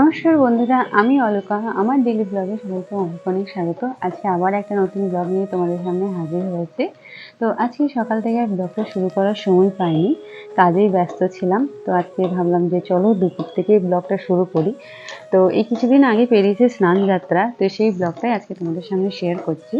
নমস্কার বন্ধুরা, আমি অলকা। আমার ডেলি ব্লগে সবাইকে অনেক অনেক স্বাগত। আজকে আবার একটা নতুন ব্লগ নিয়ে তোমাদের সামনে হাজির হয়েছে। তো আজকে সকাল থেকে ব্লগটা শুরু করার সময় পাইনি, কাজেই ব্যস্ত ছিলাম। তো আজকে ভাবলাম যে চলো দুপুর থেকে ব্লগটা শুরু করি। তো এই কিছুদিন আগে পেরিয়েছে স্নান যাত্রা তো সেই ব্লগটাই আজকে তোমাদের সামনে শেয়ার করছি।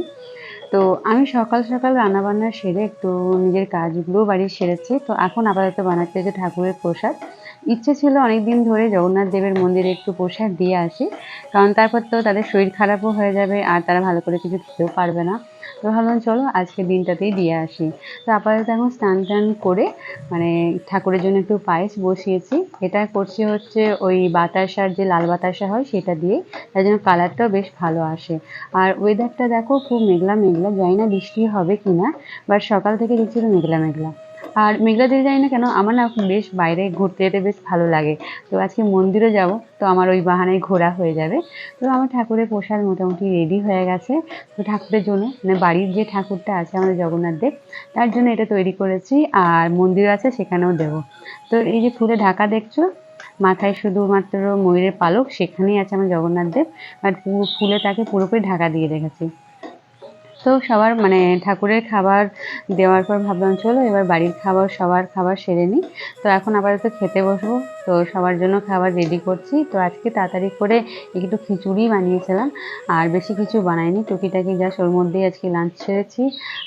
তো আমি সকাল সকাল রান্নাবান্না সেরে একটু নিজের কাজগুলো বাড়ি সেরেছি। তো এখন আপাতত বানাতে যে ঠাকুরের প্রসাদ। ইচ্ছে ছিল অনেক দিন ধরে জগন্নাথ দেবের মন্দিরে একটু প্রসাদ দিয়ে আসি, কারণ তারপর তো তাদের শরীর খারাপও হয়ে যাবে আর তারা ভালো করে কিছু খেতেও পারবে না। তো ভাবলাম চলো আজকে দিনটাতেই দিয়ে আসি। তো আপাতত এখন স্নান টান করে মানে ঠাকুরের জন্য একটু পায়েস বসিয়েছি। এটা করছি হচ্ছে ওই বাতাসার যে লাল বাতাসা হয় সেটা দিয়ে, তার জন্য কালারটাও বেশ ভালো আসে। আর ওয়েদারটা দেখো খুব মেঘলা মেঘলা, জানি না বৃষ্টি হবে কি না বাট সকাল থেকে দেখছি মেঘলা মেঘলা। আর মেঘলা দিয়ে যাই না কেন আমার না বেশ বাইরে ঘুরতে যেতে বেশ ভালো লাগে। তো আজকে মন্দিরে যাব, তো আমার ওই বাহানায় ঘোরা হয়ে যাবে। তো আমার ঠাকুরের প্রসাদ মোটামুটি রেডি হয়ে গেছে। তো ঠাকুরের জন্য মানে বাড়ির যে ঠাকুরটা আছে আমাদের জগন্নাথ দেব, তার জন্য এটা তৈরি করেছি আর মন্দির আছে সেখানেও দেব। তো এই যে ফুলে ঢাকা দেখছ, মাথায় শুধুমাত্র ময়ূরের পালক, সেখানেই আছে আমার জগন্নাথ দেব। আর ফুলে তাকে পুরোপুরি ঢাকা দিয়ে রেখেছি। তো সবার মানে ঠাকুরের খাবার দেওয়ার পর ভাবলাম, চলো এবার বাড়ির খাবার, সবার খাবার সেরে নিই। তো এখন আপাতত খেতে বসবো। তো সবার জন্য খাবার রেডি করছি। তো আজকে তাড়াতাড়ি করে একটু খিচুড়ি বানিয়েছিলাম, আর বেশি কিছু বানাইনি। টুকিটাকি যা ওর মধ্যেই আজকে লাঞ্চ সেরেছি।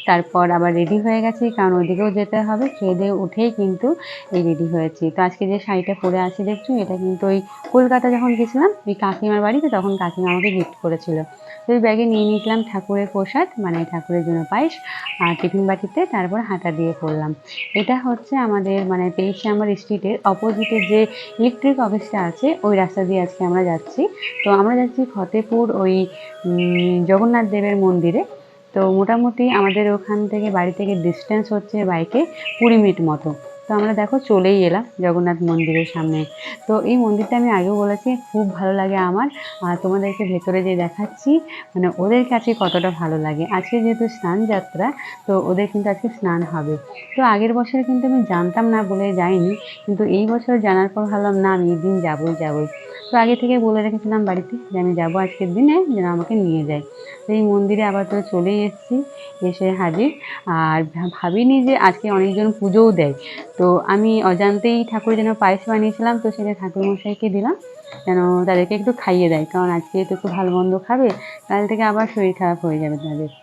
তারপর আবার রেডি হয়ে গেছি, কারণ ওইদিকেও যেতে হবে। খেয়ে দিয়ে উঠেই কিন্তু এই রেডি হয়েছি। তো আজকে যে শাড়িটা পরে আছি, দেখছি? এটা কিন্তু ওই কলকাতা যখন গেছিলাম, ওই কাকিমার বাড়িতে, তখন কাকিমা আমাকে গিফট করেছিল। তো ওই ব্যাগে নিয়ে নিয়েছিলাম ঠাকুরের প্রসাদ। মানে ঠাকুরের জন্য পায়েস আর টিফিন বাটিতে তারপর হাঁটা দিয়ে পড়লাম। এটা হচ্ছে আমাদের মানে তেইশ আমার স্ট্রিটের অপোজিটে যে ইলেকট্রিক অফিসটা আছে, ওই রাস্তা দিয়ে আজকে আমরা যাচ্ছি। তো আমরা যাচ্ছি ফতেপুর ওই জগন্নাথ দেবের মন্দিরে। তো মোটামুটি আমাদের ওখান থেকে বাড়ি থেকে ডিস্টেন্স হচ্ছে বাইকে কুড়ি মিনিট মতো। তো আমরা দেখো চলেই এলাম জগন্নাথ মন্দিরের সামনে। তো এই মন্দিরটা আমি আগেও বলেছি, খুব ভালো লাগে আমার। আর তোমাদেরকে ভেতরে যে দেখাচ্ছি মানে ওদের কাছে কতটা ভালো লাগে। আজকে যেহেতু স্নান যাত্রা, তো ওদের কিন্তু আজকে স্নান হবে। তো আগের বছর কিন্তু আমি জানতাম না বলে যাইনি, কিন্তু এই বছর জানার পর ভাবলাম, না আমি এই দিন যাবোই যাবোই। তো আগে থেকে বলে রেখেছিলাম বাড়িতে যে আমি যাব আজকের দিনে, যেন আমাকে নিয়ে যায়। তো এই মন্দিরে আবার তো চলেই এসেছি, এসে হাজির। আর ভাবিনি যে আজকে অনেকজন পুজোও দেয়। তো আমি অজান্তেই ঠাকুর যেন পায়েস বানিয়েছিলাম, তো সেটা ঠাকুরমশাইকে দিলাম, যেন তাদেরকে একটু খাইয়ে দেয়। কারণ আজকে তো একটু ভালো মন্দ খাবে কাল থেকে আবার শরীর খারাপ হয়ে যাবে তাদের।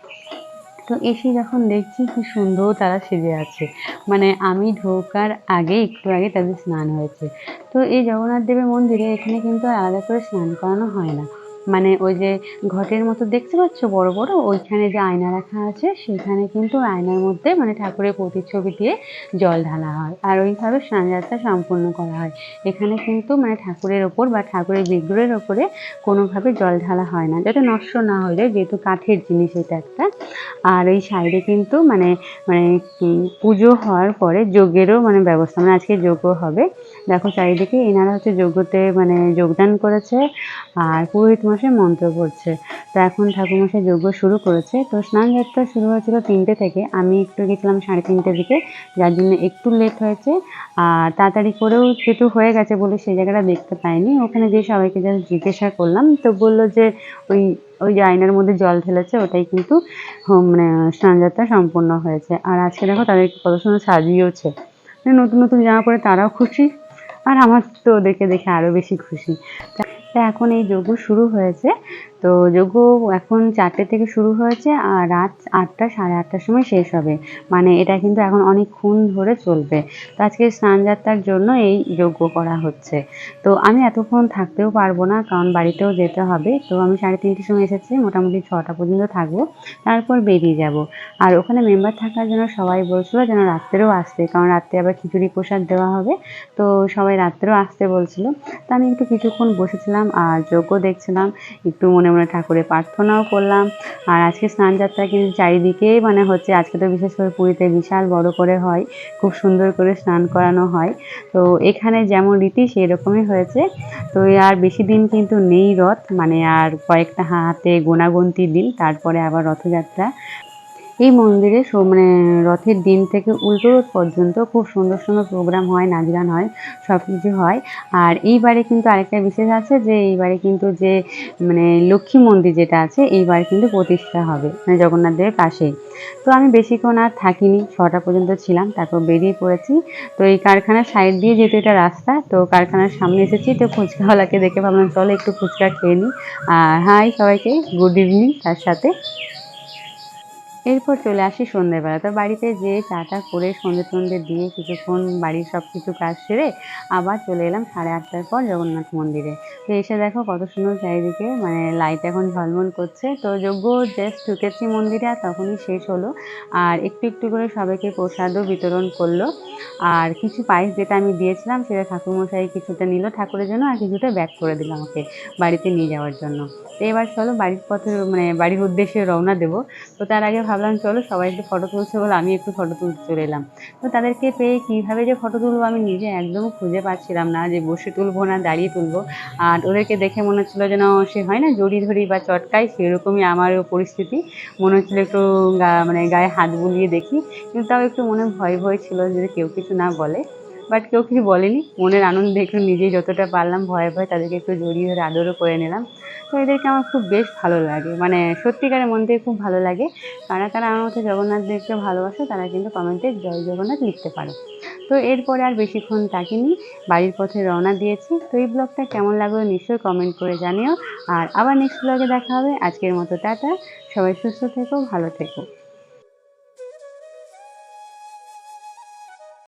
তো এসে যখন দেখছি কি সুন্দর তারা সেজে আছে। মানে আমি ঢোকার আগে, একটু আগে তাদের স্নান হয়েছে। তো এই জগন্নাথ দেবের মন্দিরে এখানে কিন্তু আলাদা করে স্নান করানো হয় না। মানে ওই যে ঘটের মতো দেখতে পাচ্ছ বড় বড়, ওইখানে যে আয়না রাখা আছে সেখানে কিন্তু আয়নার মধ্যে মানে ঠাকুরের প্রতিচ্ছবি দিয়ে জল ঢালা হয়। আর ওইভাবে স্নানযাত্রা সম্পূর্ণ করা হয়। এখানে কিন্তু মানে ঠাকুরের ওপর বা ঠাকুরের বিগ্রহের ওপরে কোনোভাবে জল ঢালা হয় না। যাতে নষ্ট না হয়ে যায়, যেহেতু কাঠের জিনিস এটা একটা। আর এই সাইডে কিন্তু মানে মানে পুজো হওয়ার পরে যজ্ঞেরও মানে ব্যবস্থা মানে আজকে যজ্ঞ হবে। দেখো চারিদিকে এনারা হচ্ছে যজ্ঞতে মানে যোগদান করেছে আর পুরোহিত মশাই মন্ত্র পড়ছে। তো এখন ঠাকুরমশাই যজ্ঞ শুরু করেছে। তো স্নান যাত্রা শুরু হয়েছিল তিনটে থেকে। আমি একটু গেছিলাম সাড়ে তিনটের দিকে, যার জন্য একটু লেট হয়েছে। আর তাড়াতাড়ি করেও যেহেতু হয়ে গেছে বলে সেই জায়গাটা দেখতে পাইনি। ওখানে যে সবাইকে জাস্ট জিজ্ঞাসা করলাম। তো বলল যে ওই ওই যে আয়নার মধ্যে জল ঢেলেছে, ওটাই কিন্তু মানে স্নানযাত্রা সম্পূর্ণ হয়েছে। আর আজকে দেখো তাদেরকে কত সুন্দর সাজিয়েওছে। নতুন নতুন জামা পরে তারাও খুশি। আর আমার তো ওদেরকে দেখে আরও বেশি খুশি। তা এখন এই যজ্ঞ শুরু হয়েছে। তো যজ্ঞ এখন চারটে থেকে শুরু হয়েছে আর রাত আটটা, সাড়ে আটটার সময় শেষ হবে। মানে এটা কিন্তু এখন অনেকক্ষণ ধরে চলবে। তো আজকে স্নানযাত্রার জন্য এই যজ্ঞ করা হচ্ছে। তো আমি এতক্ষণ থাকতেও পারব না, কারণ বাড়িতেও যেতে হবে। তো আমি সাড়ে তিনটের সময় এসেছি, মোটামুটি ছটা পর্যন্ত থাকব। তারপর বেরিয়ে যাব। আর ওখানে মেম্বার থাকার জন্য সবাই বলছিলো যেন রাত্রেও আসতে, কারণ রাত্রে আবার খিচুড়ি প্রসাদ দেওয়া হবে। তো সবাই রাত্রেও আসতে বলছিল। তো আমি একটু কিছুক্ষণ বসেছিলাম আর যজ্ঞ দেখছিলাম, একটু মনে মনে ঠাকুরের প্রার্থনাও করলাম। আর আজকে স্নান যাত্রা কিন্তু চারিদিকেই মানে হচ্ছে, আজকে তো বিশেষ করে পুরীতে বিশাল বড় করে হয়, খুব সুন্দর করে স্নান করানো হয়। তো এখানে যেমন রীতি সেই রকমই হয়েছে। তো আর বেশি দিন কিন্তু নেই রথ মানে আর কয়েকটা হাতে গোনাগুনতি দিন, তারপরে আবার রথযাত্রা। এই মন্দিরে মানে রথের দিন থেকে উল্টো রথ পর্যন্ত খুব সুন্দর সুন্দর প্রোগ্রাম হয়, নাচ গান হয় সব কিছু হয়। আর এইবারে কিন্তু আরেকটা বিশেষ আছে যে, এইবারে কিন্তু যে মানে লক্ষ্মী মন্দির যেটা আছে, এইবার কিন্তু প্রতিষ্ঠা হবে মানে জগন্নাথ দেবের পাশেই। তো আমি বেশিক্ষণ আর থাকিনি, ছটা পর্যন্ত ছিলাম, তারপর বেরিয়ে পড়েছি। তো এই কারখানার সাইড দিয়ে যেহেতু এটা রাস্তা, তো কারখানার সামনে এসেছি, তো ফুচকাওয়ালাকে দেখে ভাবলাম, চলো একটু ফুচকা খেয়ে নিই আর হাই সবাইকে গুড ইভিনিং তার সাথে। এরপর চলে আসি সন্ধ্যেবেলা। তো বাড়িতে যে চাটা করে সন্ধে টন্ধে দিয়ে কিছুক্ষণ বাড়ির সব কিছু কাজ সেরে আবার চলে এলাম সাড়ে আটটার পর জগন্নাথ মন্দিরে। তো এসে দেখো কত সুন্দর চারিদিকে মানে লাইট এখন ঝলমল করছে। তো যজ্ঞ জাস্ট ঢুকেছি মন্দিরে আর তখনই শেষ হলো। আর একটু একটু করে সবাইকে প্রসাদও বিতরণ করল। আর কিছু পায়েস যেটা আমি দিয়েছিলাম সেটা ঠাকুরমশাই কিছুটা নিল ঠাকুরের জন্য আর কিছুটা ব্যাক করে দিল আমাকে বাড়িতে নিয়ে যাওয়ার জন্য। তো এবার চলো বাড়ির পথে মানে বাড়ির উদ্দেশ্যে রওনা দেবো। তো তার আগে ভাবলাম, চলো সবাই একটু ফটো তুলছে বলে আমি একটু ফটো তুলতে চলে এলাম। তো তাদেরকে পেয়ে কীভাবে যে ফটো তুলবো আমি নিজে একদম খুঁজে পাচ্ছিলাম না যে বসে তুলবো না দাঁড়িয়ে তুলবো। আর ওদেরকে দেখে মনে হচ্ছিল যেন সে হয় না, জড়ি ধরি বা চটকাই সেরকমই আমারও পরিস্থিতি। মনে হচ্ছিল একটু মানে গায়ে হাত বুলিয়ে দেখি। কিন্তু তাও একটু মনে ভয় ভয় ছিল যদি কেউ কিছু না বলে। বাট কেউ কিছু বলেনি। মনের আনন্দে একটু নিজেই যতটা পারলাম ভয়ে ভয়ে তাদেরকে একটু জড়িয়ে ধরে আদরও করে নিলাম। তো এদেরকে আমার খুব বেশ ভালো লাগে। মানে সত্যিকারের মন থেকে খুব ভালো লাগে। কারা কারা আমার মতো জগন্নাথ দেবকে ভালোবাসে তারা কিন্তু কমেন্টে জয় জগন্নাথ লিখতে পারো। তো এরপরে আর বেশিক্ষণ থাকিনি বাড়ির পথে রওনা দিয়েছি। তো এই ব্লগটা কেমন লাগল নিশ্চয়ই কমেন্ট করে জানিও। আর আবার নেক্সট ব্লগে দেখা হবে। আজকের মতো টাটা। সবাই সুস্থ থেকো, ভালো থেকো।